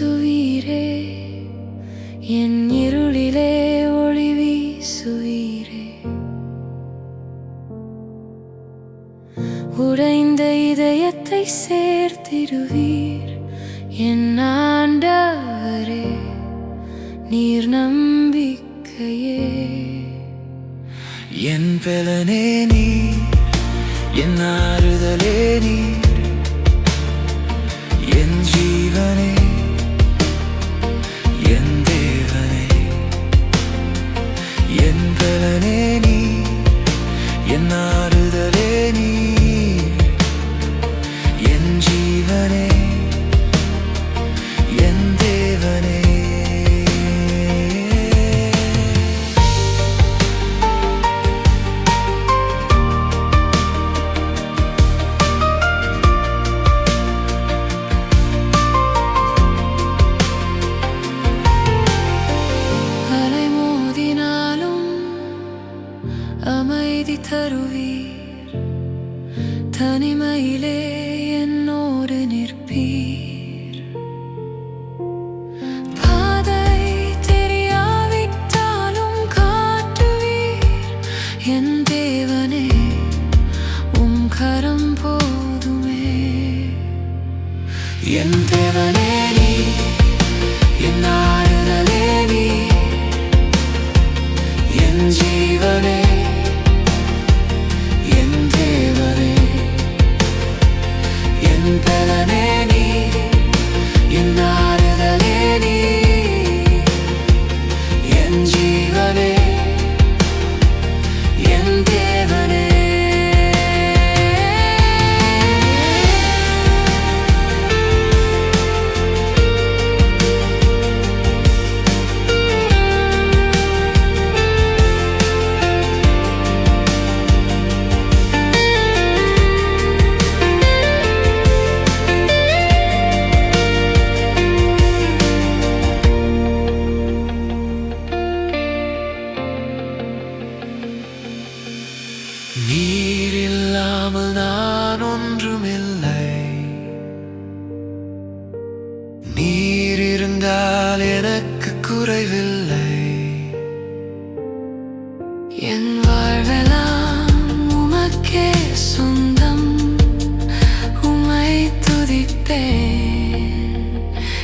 வீசுவீரே என் இருளிலே ஒளி வீசுவீரே. உடைந்த இதயத்தை சேர்த்திருவீர் என் ஆண்டவரே நீர் நம்பிக்கையே. என் பலனே நீ என் ஆறுதலே நீ என் பலனே நீ என் ஆறுதலே நீ. தனிமையிலே என்னோடு நிற்பீர். பாதை தெரியாவிட்டாலும் காட்டுவீர். என் தேவனே உம் கரம் போதுமே. என் தேவனே நீ என் ஆறுதலே நீ. என் ஜீவனே நான் ஒன்றுமில்லை. நீர் இருந்தால் எனக்கு குறைவில்லை. என் வாழ்வெல்லாம் உமக்கே சொந்தம். உமை துதிப்பேன்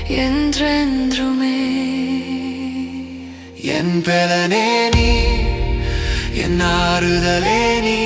என்றென்றுமே. என் பலனே நீ என் ஆறுதலே நீ.